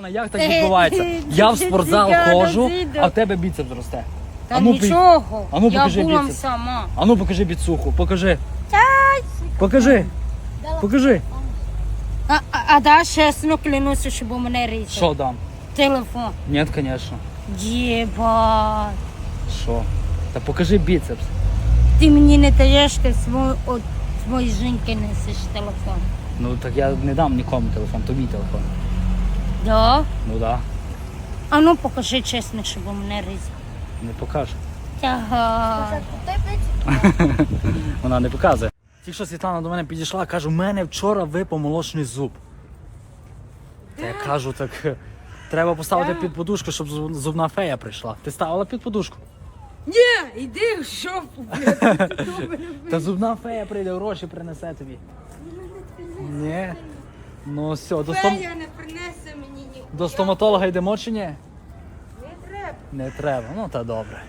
Світлана, як так відбувається? Я в спортзал ходжу, а в тебе біцепс росте. Та А ну, нічого. А ну, я покажи була біцепс. сама. А ну покажи біцуху, покажи. Покажи. Покажи. А, а, а да, чесно клянуся, щоб у мене різав. Що дам? Телефон. Ні, звісно. Єбать. Що? Та покажи біцепс. Ти мені не даєш, ти свої, от, своїй жінки несеш телефон. Ну так я не дам нікому телефон, тобі телефон. Да? Ну да, А ну покажи чесно, щоб у мене різав. не покаже. Тягай. Вона не показує. Тільки що Світлана до мене підійшла, каже, у мене вчора випав молочний зуб. Та я кажу, так е, треба поставити під подушку, щоб зубна фея прийшла. Ти ставила під подушку? Ні, іди в шопу. Та зубна фея прийде, гроші принесе тобі. Ні. Ну все, до, стом... Фея не принесе мені ні. До стоматолога йдемо чи ні? Не треба. Не треба. Ну та добре.